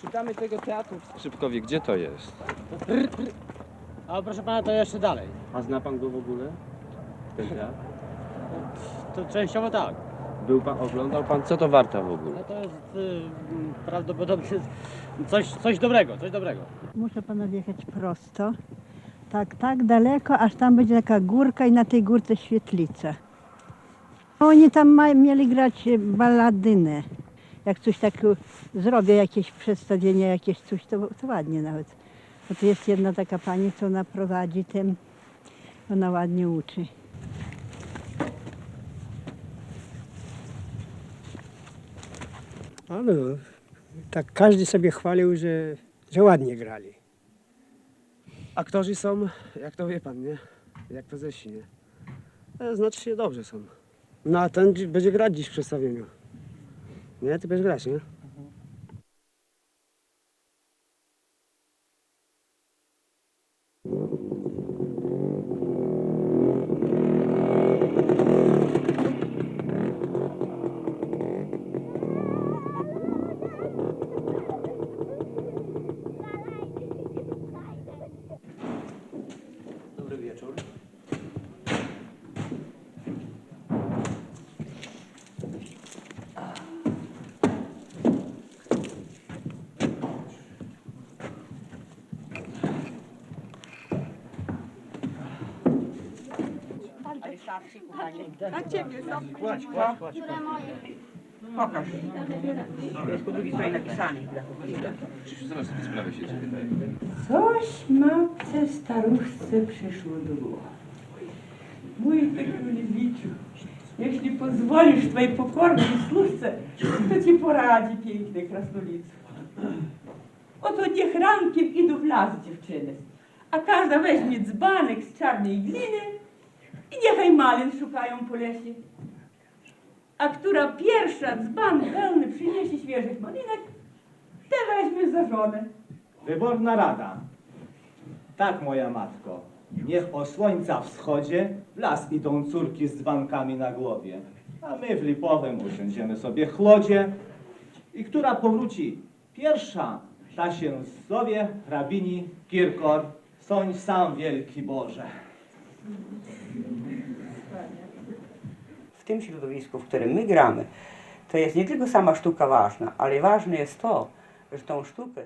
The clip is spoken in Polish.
Szukamy tego teatru w Skrzypkowie, gdzie to jest? A proszę pana, to jeszcze dalej. A zna pan go w ogóle? Ten teatr? To częściowo tak. Był pan, oglądał pan, co to warta w ogóle? No to jest y, prawdopodobnie coś, coś dobrego, coś dobrego. Muszę pana jechać prosto. Tak, tak daleko, aż tam będzie taka górka i na tej górce świetlica. Oni tam ma, mieli grać balladynę. Jak coś takiego zrobię, jakieś przedstawienie, jakieś coś, to, to ładnie nawet. Bo tu jest jedna taka pani, co ona prowadzi tym, ona ładnie uczy. A no, tak każdy sobie chwalił, że, że ładnie grali. Aktorzy są, jak to wie pan, nie? Jak to zesi, nie? E, Znaczy się dobrze są. No a ten dzi- będzie grać dziś w przedstawieniu. Nie? Ty będziesz grać, nie? Jest po drugiej stronie napisane. Coś matce staruszce przyszło do głowy. Mój królewiczu, jeśli pozwolisz twojej pokornej służce, to ci poradzi piękny krasnolicu. Oto niech rankiem idą w las dziewczyny, a każda weźmie dzbanek z czarnej gliny i niechaj malin szukają po lesie. A która pierwsza dzban pełny przyniesie świeżych malinek, te weźmie za żonę. Wyborna rada. Tak, moja matko. Niech o słońca wschodzie w las idą córki z dzbankami na głowie. A my w Lipowem usiądziemy sobie chłodzie. I która powróci pierwsza, ta się zowie hrabini Kirkor. Soń sam wielki Boże. W tym środowisku, w którym my gramy, to jest nie tylko sama sztuka ważna, ale ważne jest to, że tą sztukę